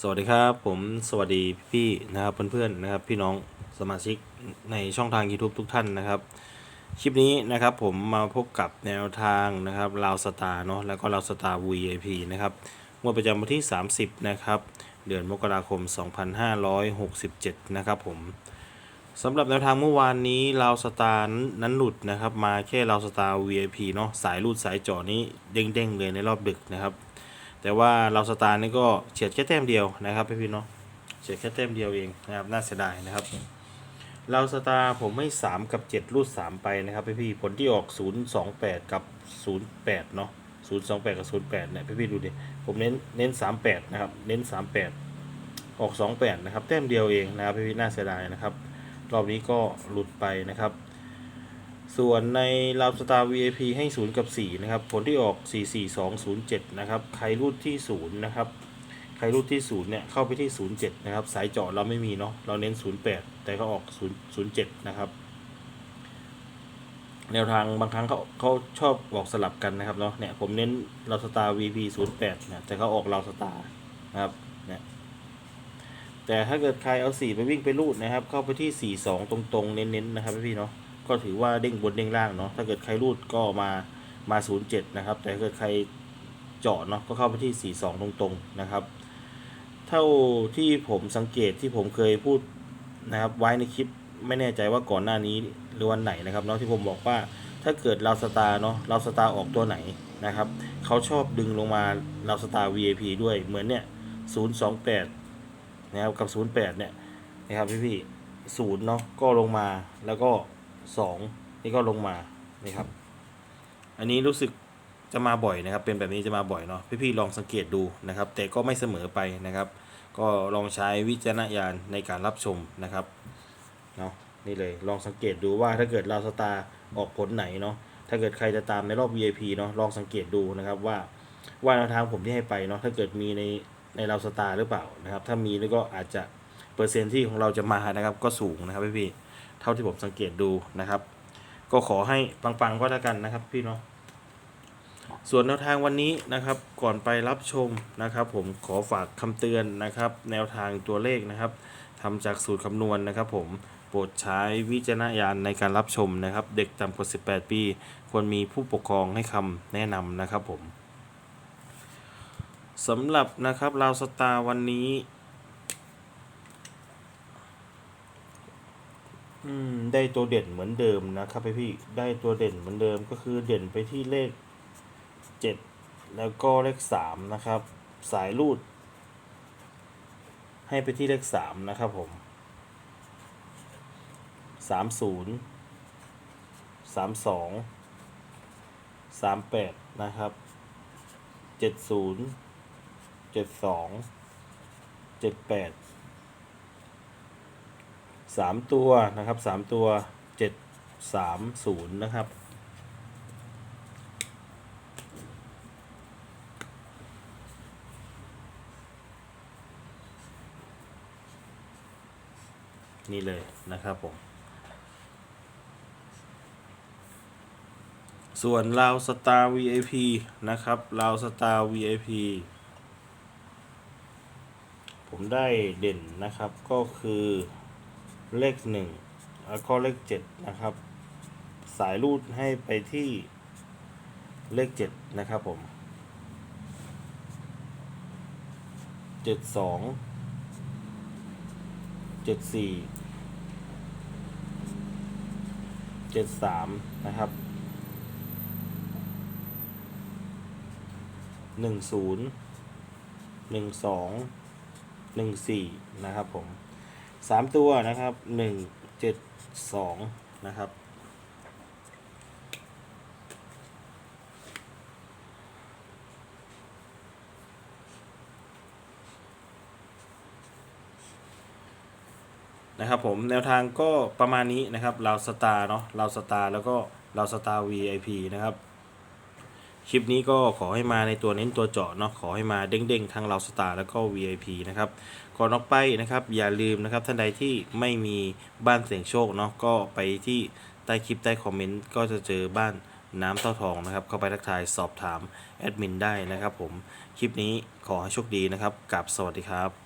สวัสดีครับผมสวัสดีพี่ๆนะครับเพื่อนๆนะครับ พี่น้องสมาชิกในช่องทาง YouTube ทุกท่านนะครับ คลิปนี้นะครับผมมาพบกับแนวทางนะครับลาวสตาร์เนาะแล้วก็ลาวสตาร์ VIP นะครับงวดประจำวันที่ 30 นะครับ เดือนมกราคม 2567 นะครับผมสำหรับแนวทางเมื่อวานนี้ลาวสตาร์นั้นหลุดนะครับ มาแค่ลาวสตาร์ VIP เนาะสายรูดสายจาะนี้เด้งๆเลยในรอบดึกนะครับ แต่ว่าเราสตาร์นี่ก็เฉียดแค่แต้มเดียวนะครับพี่พี่เนาะเฉียดแค่แต้มเดียวเองนะครับน่าเสียดายนะครับ เราสตาร์ผมให้3กับ 7 รูด 3 ไปนะครับพี่พี่ผลที่ออก 0 2 8 กับ 08เนาะ0 2 8 กับ 08เนี่ยพี่พี่ดูดิผมเน้นเน้น 38นะครับเน้น 38ออก 28 นะครับ แต้มเดียวเองนะครับพี่พี่น่าเสียดายนะครับ รอบนี้ก็หลุดไปนะครับ ส่วนในลาวสตาร์ VIP ให้ 0 กับ 4 นะครับ ผลที่ออก 44207 นะครับ ใครรูดที่ 0 นะครับ ใครรูดที่ 0 เนี่ย เข้าไปที่ 07 นะครับ สายเจาะเราไม่มีเนาะ เราเน้น 08 แต่ก็ออก 0 07 นะครับ แนวทางบางครั้งเขาเขาชอบออกสลับกันนะครับเนาะ เนี่ยผมเน้นลาวสตาร์ VP 08 นะแต่เขาออกลาวสตาร์นะครับ เนี่ยแต่ถ้าเกิดใครเอา 4 ไปวิ่งไปรูดนะครับ เข้าไปที่ 42 ตรงๆ เน้นๆ นะครับพี่เนาะ ก็ถือว่าเด้งบนเด้งล่างเนาะถ้าเกิดใครรูดก็มามา 07 นะครับ แต่ถ้าเกิดใครเจาะเนาะก็เข้าไปที่ 42 ตรงๆนะครับ เท่าที่ผมสังเกตที่ผมเคยพูดนะครับไว้ในคลิปไม่แน่ใจว่าก่อนหน้านี้หรือวันไหนนะครับเนาะที่ผมบอกว่าถ้าเกิดเราสตาร์เนาะเราสตาร์ออกตัวไหนนะครับเขาชอบดึงลงมาเราสตาร์ VIP ด้วยเหมือนเนี่ย 028 นะครับกับ 08 เนี่ยนะครับพี่พี่ศูนย์เนาะก็ลงมาแล้วก็ สองนี่ก็ลงมานี่ครับ อันนี้รู้สึกจะมาบ่อยนะครับ เป็นแบบนี้จะมาบ่อยเนาะพี่ๆลองสังเกตดูนะครับ แต่ก็ไม่เสมอไปนะครับ ก็ลองใช้วิจารณญาณในการรับชมนะครับเนาะนี่เลยลองสังเกตดูว่าถ้าเกิดเราสตาร์ออกผลไหนเนาะถ้าเกิดใครจะตามในรอบ VIP เนาะลองสังเกตดูนะครับว่าว่าแนวทางผมที่ให้ไปเนาะถ้าเกิดมีในในเราสตาร์หรือเปล่านะครับ ถ้ามีแล้วก็อาจจะเปอร์เซ็นต์ที่ของเราจะมานะครับก็สูงนะครับพี่ เท่าที่ผมสังเกตดูนะครับ ก็ขอให้ปังๆก็แล้วกันนะครับพี่เนาะส่วนแนวทางวันนี้นะครับก่อนไปรับชมนะครับ ผมขอฝากคำเตือนนะครับ แนวทางตัวเลขนะครับทำจากสูตรคำนวณนะครับ ผมโปรดใช้วิจารณญาณในการรับชมนะครับ เด็กต่ำกว่า 18 ปี ควรมีผู้ปกครองให้คำแนะนำนะครับผมสำหรับนะครับราวสตาร์วันนี้ อืม ได้ตัวเด่นเหมือนเดิมนะครับพี่พี่ ได้ตัวเด่นเหมือนเดิมก็คือเด่นไปที่เลขเจ็ดแล้วก็เลขสามนะครับ สายรูด ให้ไปที่เลขสามนะครับผมสามศูนย์สามสองสามแปดนะครับเจ็ดศูนย์เจ็ดสองเจ็ดแปด สามตัวนะครับสามตัวเจ็ดสามศูนย์นะครับ นี่เลยนะครับผมส่วนลาวสตาร์ VIP นะครับลาวสตาร์ VIP ผมได้เด่นนะครับก็คือ เลขหนึ่งแล้วก็เลขเจ็ดนะครับ สายรูดให้ไปที่เลขเจ็ดนะครับผมเจ็ดสองเจ็ดสี่เจ็ดสามนะครับหนึ่งศูนย์หนึ่งสองหนึ่งสี่นะครับผม สามตัวนะครับหนึ่งเจ็ดสองนะครับ นะครับผมแนวทางก็ประมาณนี้นะครับเราสตาร์เนาะเราสตาร์แล้วก็เราสตาร์ VIP นะครับ คลิปนี้ก็ขอให้มาในตัวเน้นตัวเจาะเนาะขอให้มาเด้งๆทั้งเราสตาร์แล้วก็ VIP นะครับก่อนออกไปนะครับอย่าลืมนะครับท่านใดที่ไม่มีบ้านเสียงโชคเนาะก็ไปที่ใต้คลิปใต้คอมเมนต์ก็จะเจอบ้านน้ำเต้าทองนะครับเข้าไปทักทายสอบถามแอดมินได้นะครับผมคลิปนี้ขอให้โชคดีนะครับกับสวัสดีครับ